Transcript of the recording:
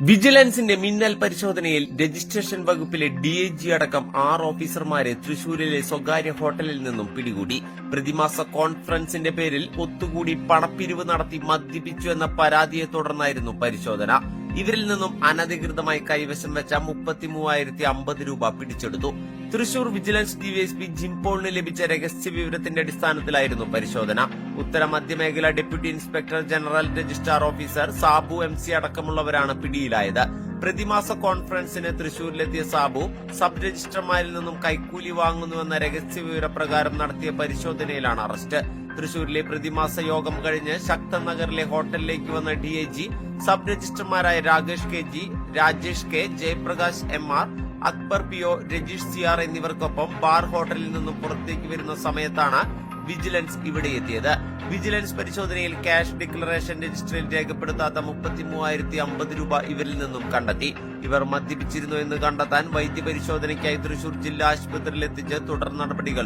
വിജിലൻസിന്റെ മിന്നൽ പരിശോധനയിൽ രജിസ്ട്രേഷൻ വകുപ്പിലെ ഡി ജി അടക്കം ആറ് ഓഫീസർമാരെ തൃശൂരിലെ സ്വകാര്യ ഹോട്ടലിൽ നിന്നും പിടികൂടി. പ്രതിമാസ കോൺഫറൻസിന്റെ പേരിൽ ഒത്തുകൂടി പണപ്പിരിവ് നടത്തി മദ്യപിച്ചു എന്ന പരാതിയെ തുടർന്നായിരുന്നു പരിശോധന. ഇവരിൽ നിന്നും അനധികൃതമായി കൈവശം വെച്ച മുപ്പത്തി മൂവായിരത്തി അമ്പത് രൂപ പിടിച്ചെടുത്തു. തൃശൂർ വിജിലൻസ് ഡിവൈഎസ്പി ജിംപോളിന് ലഭിച്ച രഹസ്യ വിവരത്തിന്റെ അടിസ്ഥാനത്തിലായിരുന്നു പരിശോധന. ഉത്തര മധ്യമേഖല deputy inspector general registrar officer Sabu M C അടക്കമുള്ളവരാണ് പിടിയിലായത്. പ്രതിമാസ കോൺഫറൻസിന് തൃശൂരിലെത്തിയ സാബു സബ് രജിസ്ട്രർമാരിൽ നിന്നും കൈക്കൂലി വാങ്ങുന്നുവെന്ന രഹസ്യ വിവരപ്രകാരം നടത്തിയ പരിശോധനയിലാണ് അറസ്റ്റ്. തൃശൂരിലെ പ്രതിമാസ യോഗം കഴിഞ്ഞ് ശക്തൻ നഗറിലെ ഹോട്ടലിലേക്ക് വന്ന D G sub രജിസ്ട്രർമാരായ Rakesh K G Rajesh K Jayaprakash M R Akbar P Rajeesh C എന്നിവർക്കൊപ്പം ബാർ ഹോട്ടലിൽ നിന്നും പുറത്തേക്ക് വരുന്ന സമയത്താണ് വിജിലൻസ് ഇവിടെ എത്തിയത്. വിജിലൻസ് പരിശോധനയിൽ ക്യാഷ് ഡിക്ലറേഷൻ രജിസ്റ്ററിൽ രേഖപ്പെടുത്താത്ത മുപ്പത്തി മൂവായിരത്തി അമ്പത് രൂപ ഇവരിൽ നിന്നും കണ്ടെത്തി. ഇവർ മദ്യപിച്ചിരുന്നു എന്ന് കണ്ടെത്താൻ വൈദ്യപരിശോധനയ്ക്കായി തൃശൂർ ജില്ലാ ആശുപത്രിയിൽ എത്തിച്ച് തുടർ നടപടികൾ